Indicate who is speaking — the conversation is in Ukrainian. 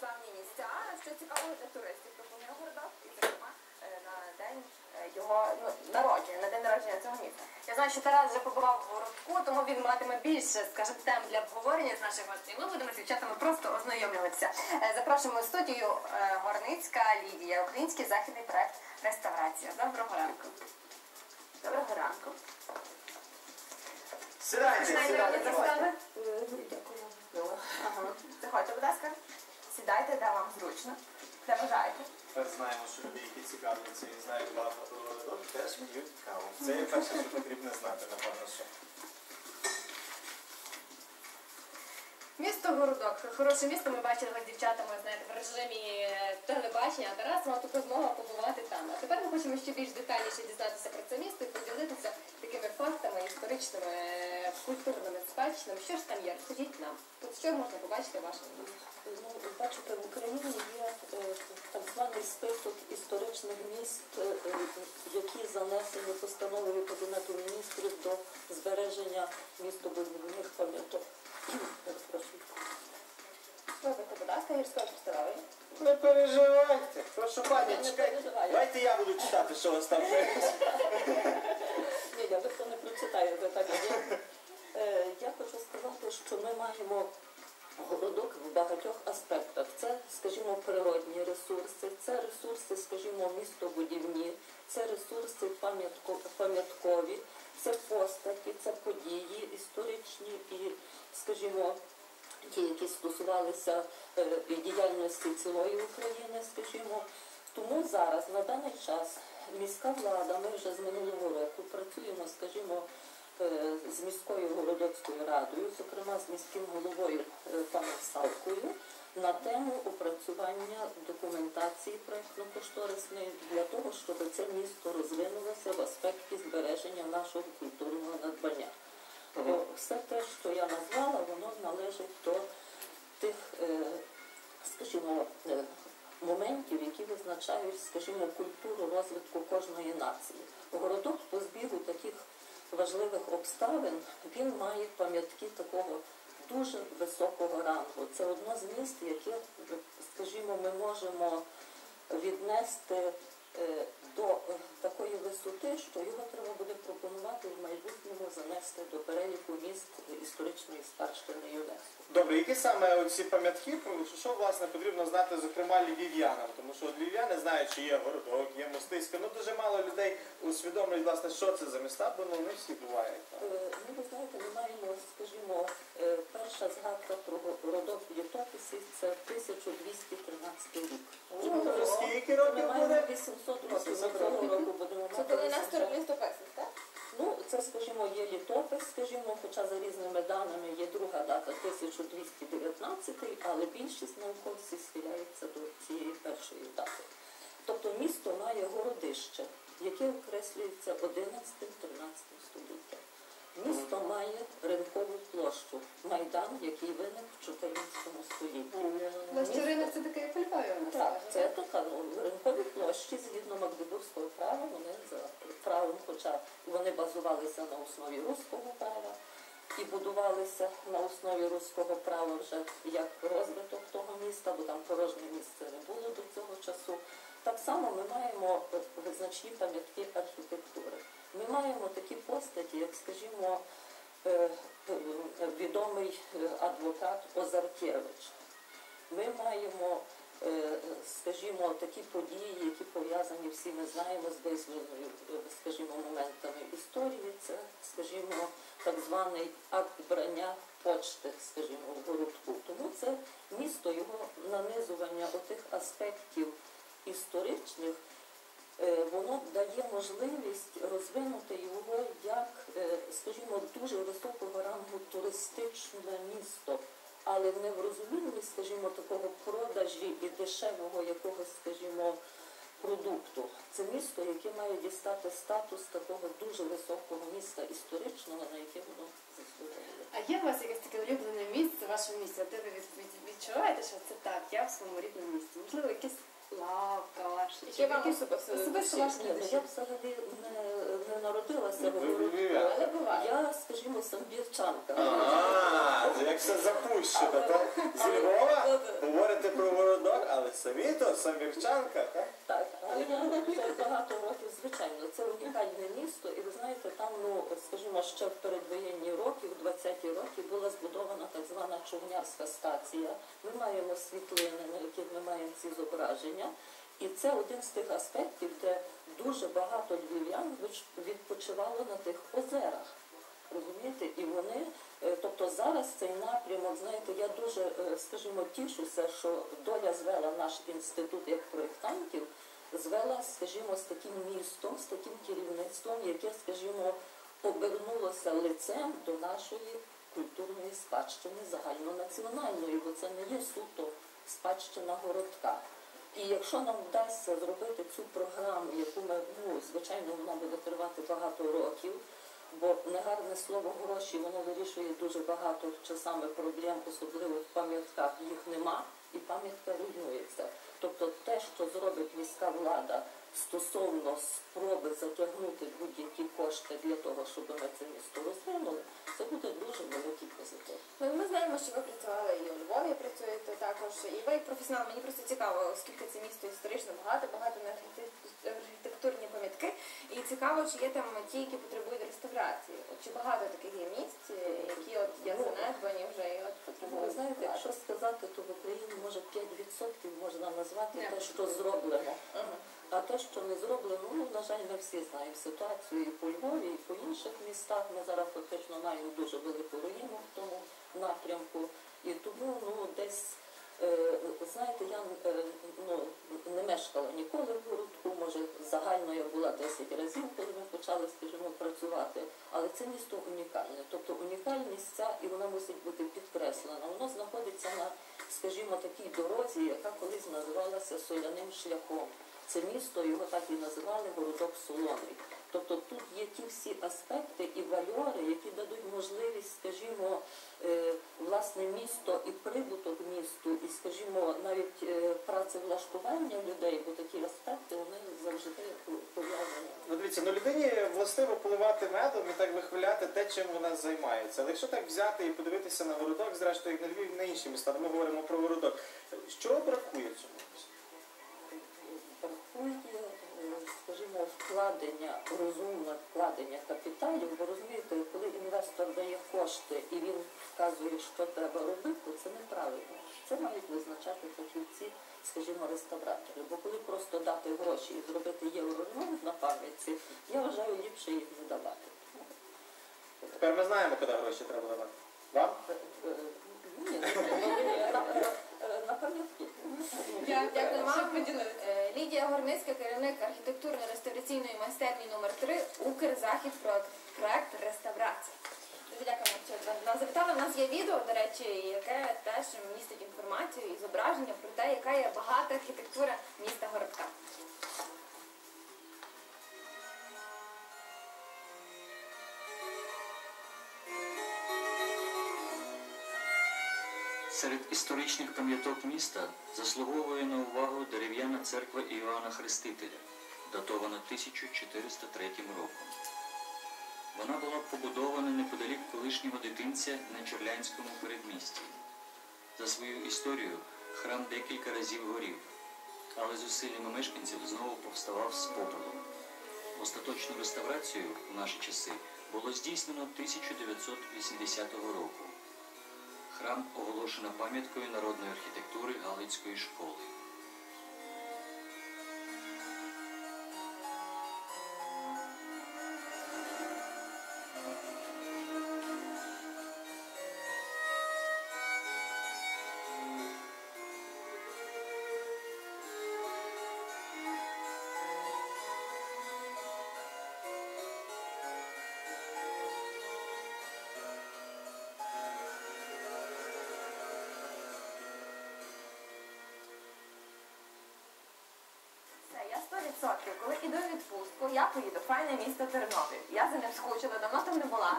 Speaker 1: славні місця. Що цікавого для туристів пропонує городок, і зокрема е, на день е, його ну, народження, на день народження цього міста.
Speaker 2: Я знаю, що Тарас вже побував в городку, тому він матиме більше, скажімо, тем для обговорення з наших гостей. Ми будемо з дівчатами просто ознайомлюватися. Е, Запрошуємо в студію Горницька Лідія, український західний проект реставрація. Доброго ранку.
Speaker 1: Доброго ранку.
Speaker 3: Сідайте, сідайте.
Speaker 1: ага. Заходьте, будь ласка. Сідайте, де вам зручно. Де бажаєте.
Speaker 3: Тепер знаємо, що люди, які цікавляться і знають багато про теж п'ють каву. Це є перше, що потрібно знати, напевно, що.
Speaker 2: Місто Городок. Хороше місто. Ми бачили з дівчатами знаєте, в режимі е, телебачення. А Тарас мав таку змогу побувати там. А тепер ми хочемо ще більш детальніше дізнатися про це місто і поділитися такими фактами історичними, е, культурними спадщинами. Що ж там є? Розкажіть нам. От що можна побачити в вашому місті?
Speaker 4: Ну, бачите, в Україні є е, так званий список історичних міст, е, е, які занесені постановою Кабінету міністрів до збереження містобудівних пам'яток.
Speaker 2: Спробуйте, будь ласка, гірського фестивалю.
Speaker 3: Не переживайте. Прошу пані,
Speaker 4: Не
Speaker 3: чекайте.
Speaker 4: переживаю.
Speaker 3: Давайте я буду читати, що у вас там.
Speaker 4: Ні, я ніхто не прочитає, це так є. Е, Я хочу сказати, що ми маємо городок в багатьох аспектах. Це, скажімо, природні ресурси, це ресурси, скажімо, містобудівні, це ресурси пам'яткові, це постаті, це події історичні і, скажімо, ті, які стосувалися е, діяльності цілої України, скажімо. Тому зараз, на даний час, міська влада, ми вже з минулого року працюємо, скажімо, з міською городоцькою радою, зокрема з міським головою е, паном Савкою, на тему опрацювання документації проєктно-кошторисної для того, щоб це місто розвинулося в аспекті збереження нашого культурного надбання. Бо все те, що я назвала, воно належить до тих, е, скажімо, е, моментів, які визначають, скажімо, культуру розвитку кожної нації. Городок по збігу таких важливих обставин він має пам'ятки такого дуже високого рангу. Це одно з міст, яке, скажімо, ми можемо віднести е, до е, такої висоти, що його треба буде пропонувати в майбутньому занести до переліку міст історичної спадщини ЮНЕСКО.
Speaker 3: Добре, які саме оці пам'ятки, що власне потрібно знати, зокрема львів'янам? Тому що львів'яни знають, що є городок, є мостиська. Ну дуже мало людей усвідомлюють, власне, що це за міста, бо ну не всі бувають. там.
Speaker 4: Е, Ну, ви знаєте, ми маємо, скажімо, е, перша згадка про городок в літописі це 1213 рік.
Speaker 3: Ну, Скільки
Speaker 4: Ми
Speaker 3: років
Speaker 4: маємо
Speaker 3: буде?
Speaker 4: 800 років. Ми цього року будемо
Speaker 1: Це
Speaker 4: мати
Speaker 1: були
Speaker 4: 800.
Speaker 1: Нестор листописів, так?
Speaker 4: Ну, це, скажімо, є літопис, скажімо, хоча за різними даними є друга дата 1219, але більшість науковців схиляється до цієї першої дати. Тобто місто має городище, яке окреслюється 11-13 століттям. Місто має ринкову площу, майдан, який виник в 14 столітті.
Speaker 2: Площа ринок це таке як Львові.
Speaker 4: Так, це така ну, ринкові площі згідно Магдебурзького права, вони за правом, хоча вони базувалися на основі руського права і будувалися на основі руського права вже як розвиток того міста, бо там порожнє місце не було до цього часу. Так само ми маємо е, визначні пам'ятки архітектури. Маємо такі постаті, як, скажімо, е, е, відомий е, адвокат Озаркевич. Ми маємо, скажімо, такі події, які пов'язані всі ми знаємо з визвольною, скажімо, моментами історії. Це, скажімо, так званий акт брання почти, скажімо, в городку. Тому це місто, його нанизування отих аспектів історичних, воно дає можливість розвинути його як, е, скажімо, дуже високого рангу туристичне місто, але не в розумінні, скажімо, такого продажі і дешевого якогось, скажімо, продукту. Це місто, яке має дістати статус такого дуже високого міста історичного, на яке воно заслуговує.
Speaker 2: А є у вас якесь таке улюблене місце в вашому місті, де ви від- від- відчуваєте, що це так, я в своєму рідному місті? Можливо, якась лавка ваша?
Speaker 1: Вам особисто
Speaker 4: ну,
Speaker 2: душі?
Speaker 4: я взагалі не, не народилася в городку.
Speaker 3: львів'яни.
Speaker 2: Але буває.
Speaker 4: Я, скажімо, самбірчанка.
Speaker 3: А, як все запущено, так? Зі Львова говорите про городок. але самі то самірчанка, так?
Speaker 4: Так, але я вже багато років, звичайно, це унікальне місто, і ви знаєте, там, скажімо, ще в передвоєнні роки, в 20-ті роки, була збудована так звана човнярська стація. Ми маємо світлини, на яких ми маємо ці зображення. І це один з тих аспектів, де дуже багато львів'ян відпочивало на тих озерах. Розумієте, і вони, е, тобто зараз цей напрямок, знаєте, я дуже, е, скажімо, тішуся, що доля звела наш інститут як проєктантів, звела, скажімо, з таким містом, з таким керівництвом, яке, скажімо, обернулося лицем до нашої культурної спадщини загальнонаціональної, бо це не є суто спадщина городка. І якщо нам вдасться зробити цю програму, яку ми, ну, звичайно, вона буде тривати багато років, бо негарне слово гроші воно вирішує дуже багато часами проблем, особливо в пам'ятках їх нема, і пам'ятка руйнується. Тобто те, що зробить міська влада стосовно спроби затягнути будь-які кошти для того, щоб ми це місто розвинули, це буде дуже великий позитив.
Speaker 1: Ну, Ми знаємо, що ви працювали і у Львові працюєте також. І ви як професіонал, мені просто цікаво, оскільки це місто історично багато, багато на архітек- архітектурні пам'ятки. І цікаво, чи є там ті, які потребують реставрації. От чи багато таких є місць, які от є
Speaker 4: Ну,
Speaker 1: занедбані вже і от
Speaker 4: Ви знаєте, якщо сказати, то в Україні може 5% можна назвати те, що зроблено. А те, що не зроблено, ну, на жаль, ми всі знаємо ситуацію і по Львові, і по інших містах. Ми зараз фактично маємо дуже велику руїну в тому напрямку. І тому ну, десь, е, знаєте, я е, ну, не мешкала ніколи в городку, може загально я була 10 разів, коли ми почали, скажімо, працювати. Але це місто унікальне. Тобто унікальність ця, і вона мусить бути підкреслена. Воно знаходиться на, скажімо, такій дорозі, яка колись називалася соляним шляхом. Це місто, його так і називали городок Солоний. Тобто тут є ті всі аспекти і вальори, які дадуть можливість, скажімо, е, власне місто і прибуток місту, і, скажімо, навіть е, працевлаштування людей, бо такі аспекти вони завжди пов'язані.
Speaker 3: Ну дивіться, ну людині властиво поливати медом і так вихваляти те, чим вона займається. Але якщо так взяти і подивитися на городок, зрештою, як на Львів, на інші міста, ми говоримо про городок. Що бракує цьому?
Speaker 4: Вкладення, розумне вкладення капіталів, бо розумієте, коли інвестор дає кошти і він вказує, що треба робити, це неправильно. Це мають визначати фахівці, скажімо, реставратори. Бо коли просто дати гроші і зробити євроремонт на пам'ятці, я вважаю ліпше їх не давати.
Speaker 3: Тепер ми знаємо, куди гроші треба давати. Вам?
Speaker 4: Е, е, Ні, не треба.
Speaker 1: Дякую вам. Е, Лідія Горницька, керівник архітектурно-реставраційної майстерні номер 3 Укрзахід проект, реставрації. Дуже дякуємо, що нас завітали. У нас є відео, до речі, яке теж містить інформацію і зображення про те, яка є багата архітектура міста Городка.
Speaker 5: Серед історичних пам'яток міста заслуговує на увагу дерев'яна церква Іоанна Хрестителя, датована 1403 роком. Вона була побудована неподалік колишнього дитинця на Черлянському передмісті. За свою історію храм декілька разів горів, але зусиллями мешканців знову повставав з попелу. Остаточну реставрацію у наші часи було здійснено 1980 року. Храм оголошено пам'яткою народної архітектури Галицької школи.
Speaker 1: Поїду файне місто Тернопіль. Я за ним скучила, давно там не була.